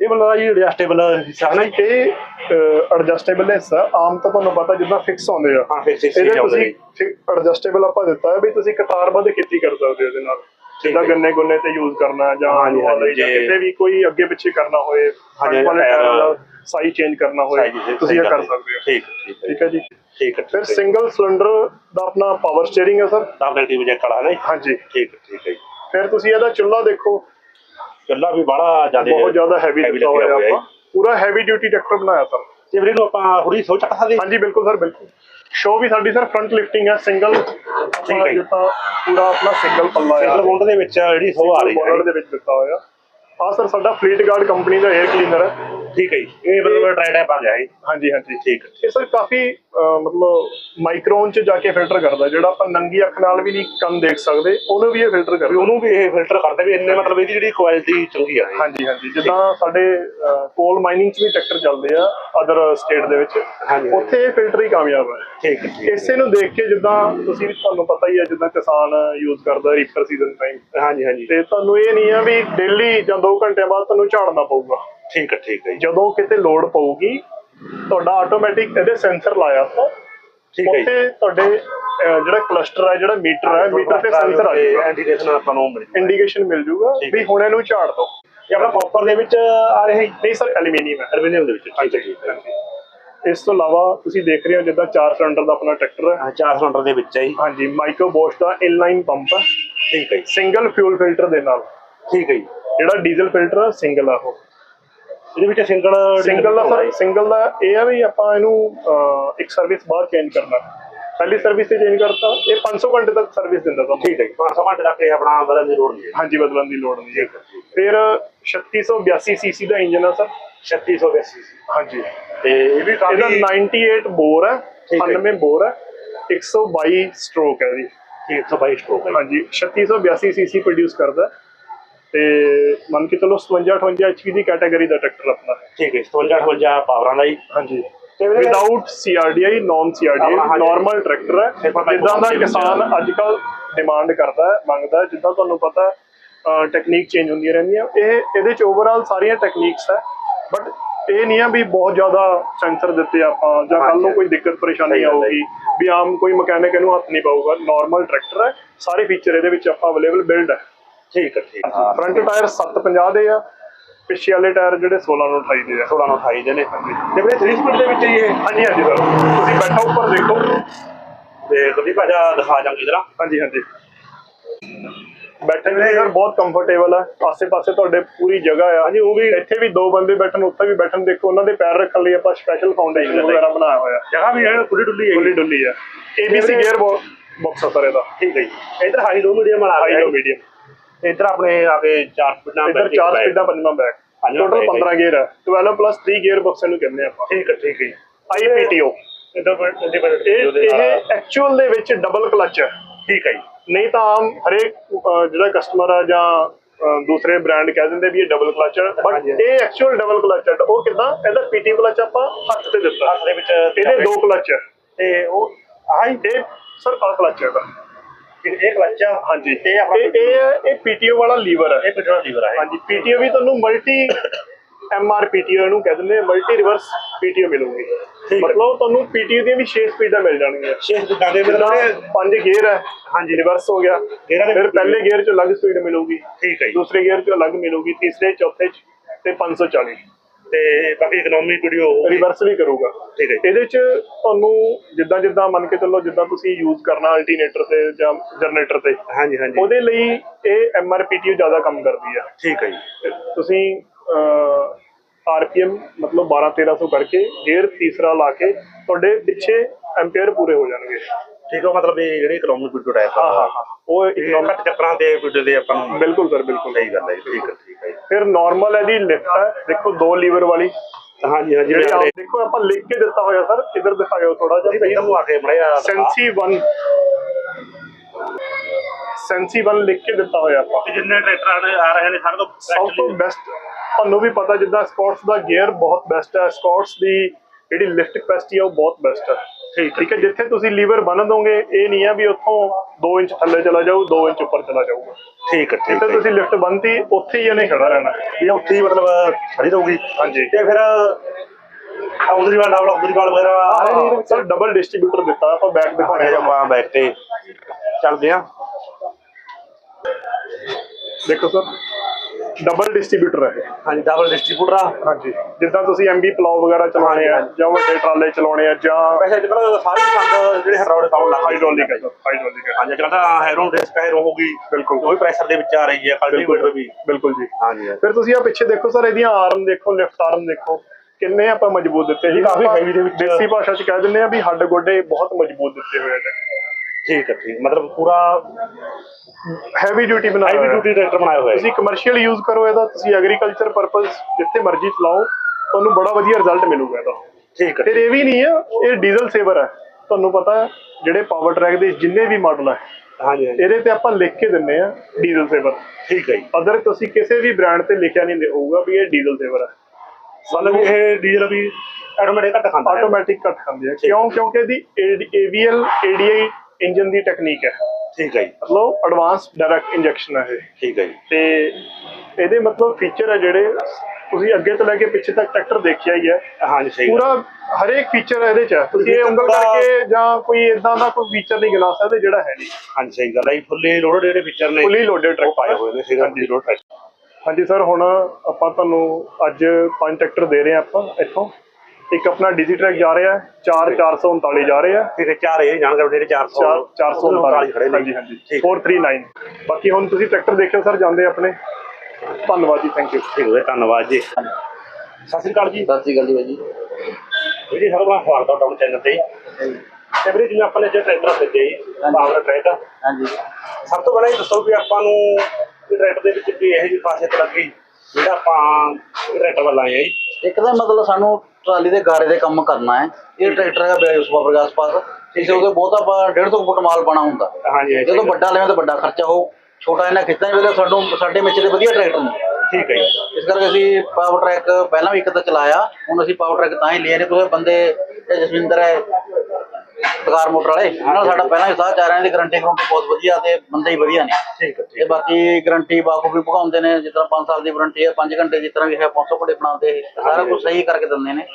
ਇਹ ਮਤਲਬ ਜੀ ਐਡਜਸਟੇਬਲ ਹਿੱਸਾ ਹੈ ਨਾ ਇਹ ਐਡਜਸਟੇਬਲ ਹਿੱਸਾ। ਆਮ ਤਾਂ ਤੁਹਾਨੂੰ ਪਤਾ ਜਿੱਦਾਂ ਫਿਕਸ ਆਉਂਦੇ ਆ। ਹਾਂ ਫਿਰ ਸਿਕਸ ਇਹਦੇ ਤੁਸੀਂ ਐਡਜਸਟੇਬਲ ਆਪਾਂ ਦਿੱਤਾ ਹੈ ਵੀ ਤੁਸੀਂ ਕਤਾਰ ਵੱਧ ਕੀਤੀ ਕਰ ਸਕਦੇ ਹੋ ਇਹਦੇ ਨਾਲ। ਜਿੱਦਾਂ। ਗੰਨੇ ਗੁੰਨੇ ਤੇ ਯੂਜ਼ ਕਰਨਾ ਜਾਂ ਜੇ- ਕਿਤੇ ਵੀ ਕੋਈ ਅੱਗੇ ਪਿੱਛੇ ਕਰਨਾ ਹੋਏ ਹਾਂਜੀ, ਸਾਈਜ਼ ਚੇਂਜ ਕਰਨਾ ਹੋਏ ਤੁਸੀਂ ਇਹ ਕਰ ਹੈ। ਸਕਦੇ ਹੋ। ਠੀਕ ਠੀਕ ਹੈ। ਹੈ ਜੀ। ਠੀਕ ਹੈ ਫਿਰ ਹੈ। ਸਿੰਗਲ ਸਿਲੰਡਰ ਦਾ ਆਪਣਾ ਪਾਵਰ ਸਟੀਅਰਿੰਗ ਹੈ ਸਰ? ਨੈਗੇਟਿਵ ਜੈਕ ਵਾਲਾ ਹੈ ਨਾ ਹਾਂਜੀ। ਠੀਕ ਹੈ ਠੀਕ ਹੈ ਜੀ। ਫਿਰ ਤੁਸੀਂ ਇਹਦਾ ਚੁੱਲਾ ਦੇਖੋ। ਗੱਲਾ ਵੀ ਬੜਾ ਜ਼ਿਆਦਾ ਬਹੁਤ ਜ਼ਿਆਦਾ ਹੈਵੀ ਦਿੱਤਾ ਹੋਇਆ ਆਪਾਂ। ਪੂਰਾ ਹੈਵੀ ਡਿਊਟੀ ਟਰੈਕਟਰ ਬਣਾਇਆ ਸਰ। ਤੇ ਵੀਰੇ ਨੂੰ ਆਪਾਂ ਥੋੜੀ ਸੋਚ ਚੱਕ ਸਕਦੇ। ਹਾਂਜੀ ਬਿਲਕੁਲ ਸਰ ਬਿਲਕੁਲ। ਸ਼ੋ ਵੀ ਸਾਡੀ ਸਰ ਫਰੰਟ ਲਿਫਟਿੰਗ ਹੈ ਸਿੰਗਲ ਠੀਕ ਹੈ ਪੂਰਾ ਆਪਣਾ ਸਿੰਗਲ ਪੱਲਾ ਸਿੰਗਲ ਆ ਬੌਂਡ ਦੇ ਵਿੱਚ ਜਿਹੜੀ ਸੋ ਆ ਰਹੀ ਹੈ। ਦੇ ਵਿੱਚ ਦਿੱਤਾ ਹੋਇਆ। ਆ ਸਰ ਸਾਡਾ ਫਲੀਟ ਗਾਰਡ ਕੰਪਨੀ ਦਾ 에ਅਰ ਕਲੀਨਰ ਹੈ। ਠੀਕ ਹੈ ਜੀ। ਇਹ ਮਤਲਬ ਟਰਾਈ ਟਾਈਪ ਆ ਗਿਆ ਇਹ। ਹਾਂਜੀ ਹਾਂਜੀ। ਠੀਕ ਇਹ ਸਰ ਕਾਫੀ ਅਹ, ਮਤਲਬ ਮਾਈਕਰੋਨ ਚ ਜਾ ਕੇ ਫਿਲਟਰ ਕਰਦਾ ਜਿਹੜਾ ਆਪਾਂ ਨੰਗੀ ਅੱਖ ਨਾਲ ਵੀ ਨਹੀਂ ਕੰਮ ਦੇਖ ਸਕਦੇ ਉਹਨੂੰ ਵੀ ਇਹ ਫਿਲਟਰ ਵੀ ਕਰਦਾ। ਉਹਨੂੰ ਵੀ ਇਹ ਫਿਲਟਰ ਕਰਦੇ ਵੀ ਇੰਨੇ ਮਤਲਬ ਇਹਦੀ ਜਿਹੜੀ ਕੁਆਲਿਟੀ ਚੰਗੀ ਆ। ਇਹ। ਹਾਂਜੀ। ਹਾਂਜੀ ਜਿੱਦਾਂ ਸਾਡੇ ਕੋਲ ਮਾਈਨਿੰਗ ਚ ਵੀ ਟਰੈਕਟਰ ਚੱਲਦੇ ਆ ਅਦਰ ਸਟੇਟ ਦੇ ਵਿੱਚ। ਹਾਂਜੀ। ਉੱਥੇ ਇਹ ਫਿਲਟਰ ਹੀ ਕਾਮਯਾਬ ਹੈ ਠੀਕ ਹੈ ਠੀਕ। ਇਸੇ ਨੂੰ ਦੇਖ ਕੇ ਜਿੱਦਾਂ ਤੁਸੀਂ ਵੀ ਤੁਹਾਨੂੰ ਪਤਾ ਹੀ ਹੈ ਜਿੱਦਾਂ ਕਿਸਾਨ ਯੂਜ਼ ਕਰਦਾ ਰੀਪਰ ਸੀਜ਼ਨ ਟਾਈਮ ਹਾਂਜੀ ਹਾਂਜੀ। ਤੇ ਤੁਹਾਨੂੰ ਇਹ ਨਹੀਂ ਆ ਵੀ ਡੇਲੀ ਜਾਂ 2 ਘੰਟਿਆਂ ਬਾਅਦ ਤੁਹਾਨੂੰ ਝਾੜਨਾ ਪਊਗਾ। ਠੀਕ ਹੈ ਠੀਕ ਹੈ ਜਦੋਂ ਕਿਤੇ ਲੋਡ ਪਊਗੀ ਤੁਹਾਡਾ ਆਟੋਮੈਟਿਕ ਇਹਦੇ ਸੈਂਸਰ ਲਾਇਆ ਆਪਾਂ ਠੀਕ ਹੈ ਉੱਥੇ ਤੁਹਾਡੇ ਜਿਹੜਾ ਕਲਸਟਰ ਹੈ ਜਿਹੜਾ ਮੀਟਰ ਹੈ ਮੀਟਰ ਤੇ ਸੈਂਸਰ ਆ ਜਾਊਗਾ। ਇੰਡੀਕੇਸ਼ਨ ਆਪਾਂ ਨੂੰ ਮਿਲ ਜੂਗਾ। ਇੰਡੀਕੇਸ਼ਨ ਮਿਲ ਜੂਗਾ ਵੀ ਹੁਣ ਇਹਨੂੰ ਝਾੜ ਦੋ ਇਹ ਆਪਣਾ ਕਾਪਰ ਦੇ ਵਿੱਚ ਆ ਰਿਹਾ ਨਹੀਂ ਸਰ ਐਲੂਮੀਨੀਅਮ ਹੈ। ਐਲੂਮੀਨੀਅਮ ਦੇ ਵਿੱਚ ਠੀਕ ਹੈ ਠੀਕ ਹੈ ਇਸ ਤੋਂ ਇਲਾਵਾ ਤੁਸੀਂ ਦੇਖ ਰਹੇ ਹੋ ਜਿੱਦਾਂ 4 ਸਿਲੰਡਰ ਦਾ ਆਪਣਾ ਟਰੈਕਟਰ ਹੈ। ਹਾਂ ਚਾਰ ਸਿਲੰਡਰ ਦੇ ਵਿੱਚ ਹੈ ਹਾਂਜੀ ਮਾਈਕਰੋ ਬੋਸ਼ ਦਾ ਇਨਲਾਈਨ ਪੰਪ ਹੈ। ਠੀਕ ਹੈ ਸਿੰਗਲ ਫਿਊਲ ਫਿਲਟਰ ਦੇ ਨਾਲ। ਠੀਕ ਹੈ ਜਿਹੜਾ ਡੀਜ਼ਲ ਫਿਲਟਰ ਸਿੰਗਲ ਆ ਉਹ। ਇਹਦੇ ਵਿੱਚ ਸਿੰਗਲ ਸਿੰਗਲ ਦਾ ਸਰ ਸਿੰਗਲ ਦਾ ਇਹ ਆ ਵੀ ਆਪਾਂ ਇਹਨੂੰ ਅਹ, ਇੱਕ ਸਰਵਿਸ ਬਾਅਦ ਚੇਂਜ ਕਰਨਾ। ਪਹਿਲੀ ਸਰਵਿਸ ਤੇ ਚੇਂਜ ਕਰਤਾ ਇਹ 500 ਘੰਟੇ ਤੱਕ ਸਰਵਿਸ ਦਿੰਦਾ ਤੁਹਾਨੂੰ ਠੀਕ ਹੈ ਜੀ 500 ਘੰਟੇ ਤੱਕ ਇਹ ਆਪਣਾ ਬਦਲਣ ਦੀ ਲੋੜ ਨਹੀਂ ਹੈ। ਹਾਂਜੀ ਬਦਲਣ ਦੀ ਲੋੜ ਨਹੀਂ ਹੈ। ਫਿਰ 3682 ਸੀਸੀ ਦਾ ਇੰਜਨ ਆ ਸਰ। 3682 ਹਾਂਜੀ। ਤੇ ਇਹ ਵੀ ਇਹਦਾ ਕਾਫੀ 98 ਬੋਰ ਹੈ। ਠੀਕ ਹੈ। 98 ਬੋਰ ਹੈ 122 ਸਟ੍ਰੋਕ ਹੈ ਜੀ 122 ਸਟ੍ਰੋਕ ਹੈ। ਹਾਂਜੀ 3682 ਸੀਸੀ ਪ੍ਰੋਡਿਊਸ ਕਰਦਾ। ਹੈ। ਤੇ ਮੰਨ ਕੇ ਚਲੋ 57 58 ਐਚਪੀ ਦੀ ਕੈਟਾਗਰੀ ਦਾ ਟਰੈਕਟਰ ਆਪਣਾ ਠੀਕ ਹੈ 57 58 ਪਾਵਰਾਂ ਦਾ ਜੀ। ਹਾਂਜੀ। ਤੇ without CRDI non CRDI. Normal tractor ਹੈ। ਜਿੱਦਾਂ ਦਾ ਕਿਸਾਨ ਅੱਜ ਕੱਲ ਡਿਮਾਂਡ ਕਰਦਾ ਹੈ ਮੰਗਦਾ ਹੈ ਜਿੱਦਾਂ ਤੁਹਾਨੂੰ ਪਤਾ ਹੈ ਟੈਕਨੀਕ ਚੇਂਜ ਹੁੰਦੀਆਂ ਰਹਿੰਦੀਆਂ। ਇਹ ਇਹਦੇ ਚ ਓਵਰਆਲ ਸਾਰੀਆਂ ਟੈਕਨੀਕਸ ਹੈ ਬਟ ਇਹ ਨਹੀਂ ਆ ਵੀ ਬਹੁਤ ਜ਼ਿਆਦਾ ਸੈਂਸਰ ਦਿੱਤੇ ਆਪਾਂ ਜਾਂ ਕੱਲ ਨੂੰ। ਕੋਈ ਦਿੱਕਤ ਪਰੇਸ਼ਾਨੀ ਆਊਗੀ ਵੀ ਆਮ ਕੋਈ ਮਕੈਨਿਕ ਇਹਨੂੰ ਹੱਥ ਨਹੀਂ ਪਾਊਗਾ। ਨਾਰਮਲ ਟਰੈਕਟਰ ਹੈ ਸਾਰੇ ਫੀਚਰ ਇਹਦੇ ਵਿੱਚ ਆਪਾਂ ਅਵੇਲੇਬਲ ਬਿਲਡ ਹੈ। ਠੀਕ ਹੈ ਠੀਕ ਹੈ ਫਰੰਟ ਟਾਇਰ 750 ਦੇ ਆ ਪਿੱਛੇ ਵਾਲੇ ਟਾਇਰ ਜਿਹੜੇ 16 ਨੂੰ 28 ਦੇ ਆ 16 ਨੂੰ 28 ਦੇ ਨੇ। ਤੇ ਵੀਰੇ 3 ਸਪੀਡ ਦੇ ਵਿੱਚ ਹੀ ਇਹ? ਹਾਂਜੀ ਹਾਂਜੀ ਸਰ ਤੁਸੀਂ ਬੈਠੋ ਉੱਪਰ ਦੇਖੋ। ਤੇ ਕਦੀ ਭਾਜਾ ਦਿਖਾ ਜਾਂਗੀ ਜਰਾ। ਹਾਂਜੀ ਹਾਂਜੀ। ਬੈਠਣ ਲਈ ਸਰ ਬਹੁਤ ਕੰਫਰਟੇਬਲ ਹੈ ਆਸੇ-ਪਾਸੇ ਤੁਹਾਡੇ ਪੂਰੀ ਜਗ੍ਹਾ ਆ। ਹਾਂਜੀ, ਉਹ ਵੀ- ਇੱਥੇ ਵੀ ਦੋ ਬੰਦੇ ਬੈਠਣ ਉੱਥੇ ਵੀ ਬੈਠਣ ਦੇਖੋ ਉਹਨਾਂ ਦੇ ਪੈਰ ਰੱਖਣ ਲਈ ਆਪਾਂ ਸਪੈਸ਼ਲ ਫਾਊਂਡੇਸ਼ਨ ਵਗੈਰਾ ਬਣਾਇਆ ਹੋਇਆ। ਜਗ੍ਹਾ ਵੀ ਹੈ ਖੁੱਲੀ ਡੁੱਲੀ ਹੈ ਜੀ। ਡੁੱਲੀ ਹੈ ABC ਗੇਅਰ ਬਾਕਸ ਆ ਸਰ ਇਹਦਾ। ਠੀਕ ਹੈ ਜੀ। ਇਧਰ ਹਾਈ ਲੋ ਮੀਡੀਅਮ ਬਣਾ ਹਾਈ ਲੋ ਮੀਡੀਅਮ ਇਧਰ ਆਪਣੇ ਆ ਕੇ ਚਾਰ ਸਪੀਡਾਂ ਇੱਧਰ ਚਾਰ। ਸਪੀਡਾਂ ਪੰਜਵਾਂ ਬੈਕ ਹਾਂਜੀ, ਟੋਟਲ back ਹੈ। 15 ਗੇਅਰ ਹੈ 12 ਪਲੱਸ 3 ਗੇਅਰ ਬਾਕਸ ਇਹਨੂੰ ਕਹਿੰਦੇ ਆਪਾਂ। ਠੀਕ ਹੈ ਠੀਕ ਹੈ ਇਧਰ ਇੰਡੀਪੈਂਡੈਂਟ ਇਹ ਇਹ ਐਕਚੁਅਲ ਦੇ ਵਿੱਚ ਡਬਲ ਕਲਚ ਹੈ ਠੀਕ ਹੈ ਜੀ। ਨਹੀਂ ਤਾਂ ਆਮ ਹਰੇਕ ਅਹ, ਜਿਹੜਾ ਕਸਟਮਰ ਆ ਜਾਂ ਅਹ, ਦੂਸਰੇ ਬ੍ਰਾਂਡ ਕਹਿ ਦਿੰਦੇ ਵੀ ਇਹ ਡਬਲ ਕਲਚ ਹੈ ਬਟ ਹਾਂਜੀ। ਇਹ ਐਕਚੁਅਲ ਡਬਲ ਕਲਚ ਹੈ ਉਹ ਕਿਦਾਂ? ਇਹਦਾ ਪੀਟੀ ਕਲਚ ਆਪਾਂ ਹੱਥ ਤੇ ਦਿੱਤਾ। ਹੱਥ ਦੇ ਵਿੱਚ ਇਹਦੇ ਦੋ ਕਲਚ ਹੈ ਤੇ ਉਹ ਹਾਈ ਇਹ ਸਰ ਆ ਕਲਚ ਹੈ ਇਹਦਾ। ਇੱਕ ਬੱਚਾ ਹਾਂਜੀ। ਤੇ ਆਪਣਾ ਇਹ ਇਹ ਹੈ- ਇਹ ਪੀਟੀਓ ਵਾਲਾ ਲੀਵਰ ਹੈ। ਇਹ ਪਿਛੜਾ ਲੀਵਰ ਹੈ ਹਾਂਜੀ। ਪੀਟੀਓ ਵੀ ਤੁਹਾਨੂੰ ਮਲਟੀ ਐਮਆਰ ਪੀਟੀਓ ਇਹਨੂੰ ਕਹਿੰਦੇ ਨੇ ਮਲਟੀ ਰਿਵਰਸ ਪੀਟੀਓ ਮਿਲੂਗੀ। ਹੈ। ਮਤਲਬ ਤੁਹਾਨੂੰ ਪੀਟੀਓ ਦੀਆਂ ਵੀ 6 ਸਪੀਡਾਂ ਮਿਲ ਜਾਣਗੀਆਂ। ਛੇ ਦੇ ਪੰਜ ਗੇਅਰ ਹੈ ਹਾਂਜੀ ਰਿਵਰਸ ਹੋ ਗਿਆ। ਗੇਅਰਾਂ ਦੇ ਫਿਰ ਵਿੱਚ ਪਹਿਲੇ ਗੇਅਰ 'ਚ ਅਲੱਗ ਸਪੀਡ ਮਿਲੂਗੀ। ਠੀਕ ਹੈ ਜੀ। ਦੂਸਰੇ ਗੇਅਰ 'ਚ ਅਲੱਗ ਮਿਲੂਗੀ। ਤੀਸਰੇ ਚੌਥੇ 'ਚ ਤੇ 540 ਤੇ ਬਾਕੀ ਇਕਨੋਮੀ ਵੀਡੀਓ ਰਿਵਰਸ ਵੀ ਕਰੂਗਾ। ਠੀਕ ਹੈ। ਇਹਦੇ 'ਚ ਤੁਹਾਨੂੰ ਜਿੱਦਾਂ ਜਿੱਦਾਂ ਮੰਨ ਕੇ ਚੱਲੋ ਜਿੱਦਾਂ ਤੁਸੀਂ ਯੂਜ਼ ਕਰਨਾ ਅਲਟਰਨੇਟਰ ਤੇ ਜਾਂ ਜਨਰੇਟਰ ਤੇ ਹਾਂਜੀ ਹਾਂਜੀ। ਉਹਦੇ ਲਈ ਇਹ ਐਮਆਰਪੀਟੀ ਜ਼ਿਆਦਾ ਕੰਮ ਕਰਦੀ ਆ। ਠੀਕ ਹੈ ਜੀ। ਤੁਸੀਂ ਆਰਪੀਐਮ ਮਤਲਬ 12 1300 ਕਰਕੇ ਗੇਅਰ ਤੀਸਰਾ ਲਾ ਕੇ ਤੁਹਾਡੇ ਪਿੱਛੇ ਐਂਪੀਅਰ ਪੂਰੇ ਹੋ ਜਾਣਗੇ। ਠੀਕ ਹੈ ਮਤਲਬ ਇਹ ਜਿਹੜੀ ਇਕਨੋਮੀ ਵੀਡੀਓ ਟਾਈਪ ਹਾਂ ਹਾਂ ਹਾਂ। ਉਹ ਘੱਟ ਚੱਕਰਾਂ ਦੇ ਵੀਡੀਓ ਦੇ ਆਪਾਂ ਨੂੰ। ਬਿਲਕੁਲ ਸਰ ਬਿਲਕੁਲ। ਸਹੀ ਗੱਲ ਹੈ ਜੀ, ਠੀਕ ਹੈ ਠੀਕ ਹੈ ਜੀ। ਫਿਰ ਨਾਰਮਲ ਇਹਦੀ ਲਿਫਟ ਹੈ। ਦੇਖੋ ਦੋ ਲੀਵਰ ਵਾਲੀ। ਹਾਂਜੀ ਹਾਂਜੀ। ਜਿਹੜੀ ਆਪ ਦੇਖੋ ਆਪਾਂ ਲਿਖ ਕੇ ਦਿੱਤਾ ਹੋਇਆ ਸਰ ਇਧਰ ਦਿਖਾਇਓ ਥੋੜਾ ਜਿਹਾ। ਇੱਧਰ ਨੂੰ ਆ ਕੇ ਮੜਿਆ ਸੈਂਸੀ 1 ਸੈਂਸੀ 1 ਲਿਖ ਕੇ ਦਿੱਤਾ ਹੋਇਆ ਆਪਾਂ। ਜਿੰਨੇ ਟਰੈਕਟਰ ਆ ਰਹੇ ਨੇ ਸਾਰੇ ਤੋਂ ਸਭ ਤੋਂ ਬੈਸਟ ਤੁਹਾਨੂੰ ਵੀ ਪਤਾ ਜਿੱਦਾਂ ਸਕਾਟਸ ਦਾ ਗੇਅਰ ਬਹੁਤ ਬੈਸਟ ਹੈ। ਸਕਾਟਸ ਦੀ ਜਿਹੜੀ ਲਿਫਟ ਕਪੈਸਿਟੀ ਹੈ ਉਹ ਬਹੁਤ ਬੈਸਟ ਹੈ ਠੀਕ ਠੀਕ ਹੈ ਜਿੱਥੇ ਤੁਸੀਂ ਲੀਵਰ ਬੰਨ ਦੋਗੇ ਇਹ ਨਹੀਂ ਆ ਵੀ ਉੱਥੋਂ 2 ਇੰਚ ਥੱਲੇ ਚਲਾ ਜਾਊ 2 ਇੰਚ ਉੱਪਰ ਚਲਾ ਜਾਊਗਾ। ਠੀਕ ਹੈ ਠੀਕ ਹੈ ਤੁਸੀਂ ਲਿਫਟ ਬੰਨਤੀ ਉੱਥੇ ਹੀ ਇਹਨੇ ਖੜਾ ਰਹਿਣਾ। ਇਹ ਉੱਥੇ ਹੀ ਮਤਲਬ ਖੜੀ ਰਹੂਗੀ। ਹਾਂਜੀ। ਤੇ ਫਿਰ ਉਧਰੀ ਵਾਲਾ ਨਾਲ ਉਧਰੀ ਵਾਲ ਵਗੈਰਾ ਆ? ਸਰ ਡਬਲ ਡਿਸਟ੍ਰੀਬਿਊਟਰ ਦਿੱਤਾ ਆਪਾਂ ਬੈਕ ਦਿਖਾਉਣੇ ਆਗੇ ਆ। ਆਪਾਂ ਬੈਕ ਤੇ। ਚੱਲਦੇ ਆ। ਦੇਖੋ ਸਰ ਡਬਲ ਡਿਸਟ੍ਰੀਬਿਊਟਰ ਹੈ ਇਹ। ਹਾਂਜੀ ਡਬਲ ਡਿਸਟ੍ਰੀਬਿਊਟਰ ਆ। ਹਾਂਜੀ। ਜਿੱਦਾਂ ਤੁਸੀਂ ਐਮਬੀ ਪਲਾਉ ਵਗੈਰਾ ਚਲਾਉਣੇ ਆ ਜਾਂ ਵੱਡੇ ਟਰਾਲੇ ਚਲਾਉਣੇ ਆ ਜਾਂ ਵੈਸੇ ਅੱਜ ਕੱਲ੍ਹ ਸਾਰੇ ਸੰਦ ਜਿਹੜੇ ਹਾਈਡ੍ਰੋਲਿਕ ਪਾਉਣ ਲੱਗ ਗਏ ਹਾਈਡ੍ਰੋਲਿਕ ਹੈ ਹਾਈਡ੍ਰੋਲਿਕ ਹੈ। ਹਾਂਜੀ ਅੱਜ ਕੱਲ੍ਹ ਤਾਂ ਹੈਰੋਨ ਡਿਸਕ ਹੈਰੋ ਹੋ ਗਈ। ਬਿਲਕੁਲ। ਉਹ ਵੀ ਪ੍ਰੈਸ਼ਰ ਦੇ ਵਿੱਚ ਆ ਰਹੀ ਹੈ ਕਲਟੀਵੇਟਰ ਵੀ। ਬਿਲਕੁਲ ਜੀ। ਹਾਂਜੀ ਫਿਰ ਤੁਸੀਂ ਆ ਪਿੱਛੇ ਦੇਖੋ ਸਰ ਇਹਦੀਆਂ ਆਰਮ ਦੇਖੋ ਲੈਫਟ ਆਰਮ ਦੇਖੋ ਕਿੰਨੇ ਆਪਾਂ ਮਜ਼ਬੂਤ ਦਿੱਤੇ ਜੀ ਕਾਫੀ heavy ਦੇ ਵਿੱਚ- ਦੇਸੀ ਭਾਸ਼ਾ ਚ ਕਹਿ ਦਿੰਦੇ ਆ ਵੀ ਹੱਡ ਗੋਡੇ ਬਹੁਤ ਮਜ਼ਬੂਤ ਦਿੱਤੇ ਹੋਏ ਨੇ ਠੀਕ ਹੈ ਠੀਕ। ਮਤਲਬ ਪੂਰਾ ਹੈਵੀ ਡਿਊਟੀ ਬਣਾਇਆ ਹੈਵੀ ਡਿਊਟੀ ਟਰੈਕਟਰ ਬਣਾਇਆ ਹੋਇਆ ਤੁਸੀਂ ਕਮਰਸ਼ੀਅਲ ਯੂਜ਼ ਕਰੋ ਇਹਦਾ ਤੁਸੀਂ ਐਗਰੀਕਲਚਰ ਪਰਪਸ ਜਿੱਥੇ ਮਰਜ਼ੀ ਚਲਾਓ ਤੁਹਾਨੂੰ ਬੜਾ ਵਧੀਆ ਰਿਜ਼ਲਟ ਮਿਲੂਗਾ ਇਹਦਾ। ਠੀਕ ਹੈ ਫਿਰ ਇਹ ਵੀ ਨਹੀਂ ਹੈ ਇਹ ਡੀਜ਼ਲ ਸੇਵਰ ਹੈ ਤੁਹਾਨੂੰ ਪਤਾ ਹੈ ਜਿਹੜੇ ਪਾਵਰ ਟਰੈਕ ਦੇ ਜਿੰਨੇ ਵੀ ਮਾਡਲ ਹੈ ਹਾਂਜੀ ਹਾਂਜੀ। ਇਹਦੇ ਤੇ ਆਪਾਂ ਲਿਖ ਕੇ ਦਿੰਨੇ ਆ ਡੀਜ਼ਲ ਸੇਵਰ ਠੀਕ ਹੈ ਜੀ। ਅਦਰ ਤੁਸੀਂ ਕਿਸੇ ਵੀ ਬ੍ਰਾਂਡ ਤੇ ਲਿਖਿਆ ਨਹੀਂ ਹੋਊਗਾ ਵੀ ਇਹ ਡੀਜ਼ਲ ਸੇਵਰ ਹੈ ਮਤਲਬ ਇਹ ਡੀਜ਼ਲ ਵੀ ਆਟੋਮੈਟਿਕ ਘੱਟ ਖਾਂਦਾ ਹੈ। ਆਟੋਮੈਟਿਕ ਕੱਟ ਖਾਂਦੇ ਆ। ਕਿਉਂ? ਕਿਉਂਕਿ ਇਹਦੀ AVL ADI ਇੰਜਨ ਦੀ ਟੈਕਨੀਕ ਹੈ। ਠੀਕ ਹੈ ਜੀ। ਮਤਲਬ ਐਡਵਾਂਸ ਡਾਇਰੈਕਟ ਇੰਜੈਕਸ਼ਨ ਹੈ ਇਹ। ਠੀਕ ਹੈ ਜੀ। ਤੇ ਇਹਦੇ ਮਤਲਬ ਫੀਚਰ ਹੈ ਜਿਹੜੇ ਤੁਸੀਂ ਅੱਗੇ ਤੋਂ ਲੈ ਕੇ ਪਿੱਛੇ ਤੱਕ ਟਰੈਕਟਰ ਦੇਖਿਆ ਹੀ ਹੈ। ਹਾਂਜੀ ਸਹੀ। ਪੂਰਾ ਹਰੇਕ ਫੀਚਰ ਇਹਦੇ ਚ। ਹੈ ਤੁਸੀਂ ਇਹ ਉਂਗਲ ਕਰਕੇ ਜਾਂ ਕੋਈ ਇਦਾਂ ਦਾ ਕੋਈ ਫੀਚਰ ਨਹੀਂ ਗਿਣਾ ਸਕਦੇ ਜਿਹੜਾ ਹੈ ਨਹੀਂ। ਹਾਂਜੀ ਸਹੀ ਗੱਲ ਹੈ ਫੁੱਲੀ ਲੋਡਡ ਜਿਹੜੇ ਫੀਚਰ ਨੇ ਫੁੱਲੀ ਲੋਡਡ ਉਹ ਪਾਏ ਟਰੈਕਟਰ ਹੋਏ ਨੇ ਗੱਲ। ਦੀ ਲੋਡ ਟਰੈਕ ਹਾਂਜੀ ਸਰ ਹੁਣ ਆਪਾਂ ਤੁਹਾਨੂੰ ਅੱਜ ਪੰਜ ਟਰੈਕਟਰ ਦੇ ਰਹੇ ਆਪਾਂ ਇੱਥੋਂ। ਇੱਕ ਆਪਣਾ ਡੀਜ਼ੀ ਟਰੈਕ ਜਾ ਰਿਹਾ ਹੈ 4439 ਜਾ ਰਹੇ ਹੈ ਚਾਰ ਇਹ ਜਾਣਕਾਰੀ ਜਿਹੜੇ 400 ਚਾਰ 439 ਖੜੇ ਨੇ। ਹਾਂਜੀ ਹਾਂਜੀ। ਠੀਕ। 439 ਬਾਕੀ ਹੁਣ ਤੁਸੀਂ ਟਰੈਕਟਰ ਦੇਖਿਓ ਸਰ ਜਾਂਦੇ ਆਪਣੇ। ਧੰਨਵਾਦ ਜੀ ਥੈਂਕ ਯੂ ਠੀਕ ਹੈ ਧੰਨਵਾਦ ਜੀ। ਸਤਿ ਸ੍ਰੀ ਅਕਾਲ ਜੀ। ਸਤਿ ਸ਼੍ਰੀ ਅਕਾਲ ਜੀ ਬਾਈ ਜੀ। ਵੀਰ ਜੀ ਬੜਾ ਸਵਾਗਤ ਹੈ ਤੁਹਾਡੇ ਚੈਨਲ ਤੇ। ਤੇ ਵੀਰੇ ਜਿਵੇਂ ਆਪਾਂ ਨੇ ਜੇ ਟਰੈਕਟਰ ਦਿੱਤੇ ਜੀ ਪਾਵਰ ਟਰੈਕ ਹਾਂਜੀ। ਸਭ ਤੋਂ ਪਹਿਲਾਂ ਇਹ ਦੱਸੋ ਵੀ ਆਪਾਂ ਨੂੰ ਇਹ ਟਰੈਕਟਰ ਦੇ ਵਿੱਚ ਕੀ ਇਹੋ ਜਿਹੀ ਖਾਸੀਅਤ ਲੱਗੀ ਜਿਹੜਾ ਆਪਾਂ ਟਰੈਕਟਰ ਵੱਲ ਆਏ ਆ ਜੀ? ਇੱਕ ਤਾਂ ਮਤਲਬ ਸਾਨੂੰ ਟਰਾਲੀ ਦੇ ਗਾਰੇ ਦੇ ਕੰਮ ਕਰਨਾ ਹੈ। ਇਹ ਟਰੈਕਟਰ ਦਾ ਬੇਸ ਪਾਵਰ ਗੈਸ ਪਾਸ। ਇਸੇ ਉਹਦੇ ਬਹੁਤਾ ਆਪਾਂ 150 ਫੁੱਟ ਮਾਲ ਪਾਣਾ ਹੁੰਦਾ। ਹਾਂਜੀ ਜਦੋਂ ਵੱਡਾ ਲੈਵੇਂ ਤਾਂ ਵੱਡਾ ਖਰਚਾ ਹੋ। ਛੋਟਾ ਇਹਨਾਂ ਖਿੱਚਣ ਵੇਲੇ ਸਾਨੂੰ ਸਾਡੇ ਵਿੱਚ ਦੇ ਵਧੀਆ ਟਰੈਕਟਰ ਨੇ। ਠੀਕ ਹੈ ਜੀ। ਇਸ ਕਰਕੇ ਅਸੀਂ ਪਾਵਰ ਟਰੈਕ ਪਹਿਲਾਂ ਵੀ ਇੱਕ ਤਾਂ ਚਲਾਇਆ। ਹੁਣ ਅਸੀਂ ਪਾਵਰ ਟਰੈਕ ਤਾਂ ਹੀ ਲਿਆ ਨੇ ਕਿਉਂਕਿ ਬੰਦੇ ਜਸਵਿੰਦਰ ਹੈ ਕਾਰ ਮੋਟਰ ਵਾਲੇ ਇਹਨਾਂ ਨਾਲ ਸਾਡਾ ਪਹਿਲਾਂ ਹੀ ਸਾਹ ਚਾਰ ਇਹਨਾਂ ਦੀ ਗਾਰੰਟੀ ਗਰੰਟੀ ਬਹੁਤ ਵਧੀਆ ਤੇ ਬੰਦੇ ਹੀ ਵਧੀਆ ਨੇ। ਠੀਕ ਹੈ ਤੇ ਬਾਕੀ ਗਾਰੰਟੀ ਬਾਕੂ ਵੀ ਭਗਾਉਂਦੇ ਨੇ ਜਿਸ ਤਰ੍ਹਾਂ 5 ਸਾਲ ਦੀ ਵਾਰੰਟੀ ਹੈ 5 ਘੰਟੇ ਜਿਸ ਤਰ੍ਹਾਂ ਵੀ ਹੈ 500 ਘੰਟੇ ਬਣਾਉਂਦੇ ਇਹ ਸਾਰਾ ਕੁਝ ਸਹੀ ਕਰਕੇ ਦਿੰਦੇ ਨੇ।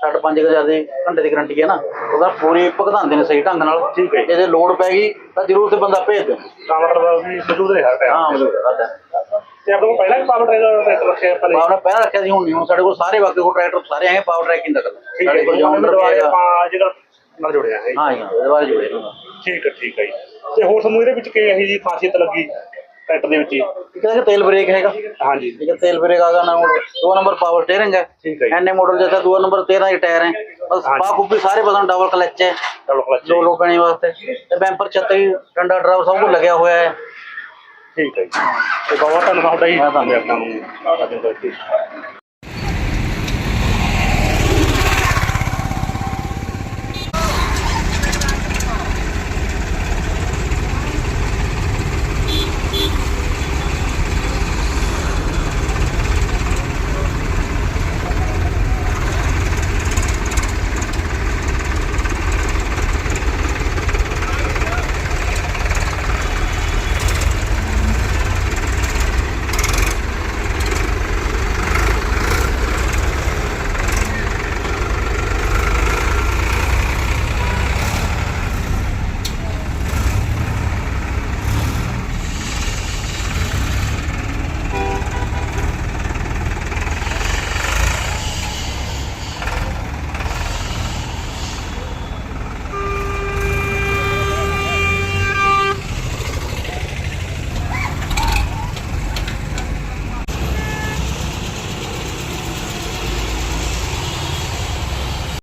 ਸਾਡਾ 5000 ਦੀ ਘੰਟੇ ਦੀ ਗਾਰੰਟੀ ਹੈ ਨਾ ਉਹਦਾ ਪੂਰੀ ਭੁਗਤਾਉਂਦੇ ਨੇ ਸਹੀ ਢੰਗ ਨਾਲ। ਠੀਕ ਹੈ ਜੀ। ਜੇ ਲੋਡ ਪੈ ਗਈ ਤਾਂ ਜ਼ਰੂਰ ਤੇ ਬੰਦਾ ਭੇਜ ਦਿਓ। ਤਾਂ ਮਤਲਬ ਵੀ ਮੌਜੂਦ ਰਿਹਾ ਹਾਂ ਟਾਈਮ। ਸਾਡਾ ਤੇ ਆਪਣੇ ਕੋਲ ਪਹਿਲਾਂ ਪਾਵਰ ਟਰੈਕ ਰੱਖਿਆ ਨੇ? ਆਪਣਾ ਪਹਿਲਾਂ ਰੱਖਿਆ ਸੀ ਹੁਣ ਨਹੀਂ ਹੁਣ ਸਾਡੇ ਕੋਲ ਸਾਰੇ ਬਾਕੀ ਕੋਲ ਟਰੈਕਟਰ ਸਾਰੇ ਆਏ ਪਾਵਰ ਟਰੈਕਿੰਗ ਦਾ ਕਰ ਹੈ ਸਾਡੇ ਕੋਲ ਜੌਂਡਰ ਵੀ ਹੈਗਾ। ਆਪਾਂ ਅੱਜ ਕੱਲ੍ਹ ਨਾਲ ਜੁੜਿਆ ਹੈ ਜੀ। ਹਾਂ ਜੀ ਹਾਂ, ਇਹਦੇ ਬਾਰੇ ਜੁੜੇ ਨੇ ਠੀਕ ਹੈ ਠੀਕ ਹੈ ਜੀ ਤੇ ਹੋਰ ਤੁਹਾਨੂੰ ਇਹਦੇ ਵਿੱਚ ਕੀ ਇਹੋ ਜਿਹੀ ਖਾਸੀਅਤ ਲੱਗੀ ਟਰੈਕਟਰ ਦੇ ਵਿੱਚ ਜੀ? ਇੱਕ ਤਾਂ ਤੇਲ ਬ੍ਰੇਕ ਹੈਗਾ ਹਾਂਜੀ ठीक है तेल ब्रेक आगा ना दो नंबर पावर स्टेयरिंग है ठीक है जी। एन मॉडल जैसा दो नंबर तेरह ही टायर है बस हाँ जी। बाक ऊपर सारे बदन डबल क्लच है ਡਬਲ ਕਲਚ दो लो पैने वास्ते ते बैंपर छत्ती डंडा ड्राइव सब कुछ लगे हुआ है ਠੀਕ ਹੈ ਜੀ ਤੇ ਬਹੁਤ ਧੰਨਵਾਦ ਜੀ ਹਾਂ, ਧੰਨਵਾਦ। ਆਪਾਂ ਨੂੰ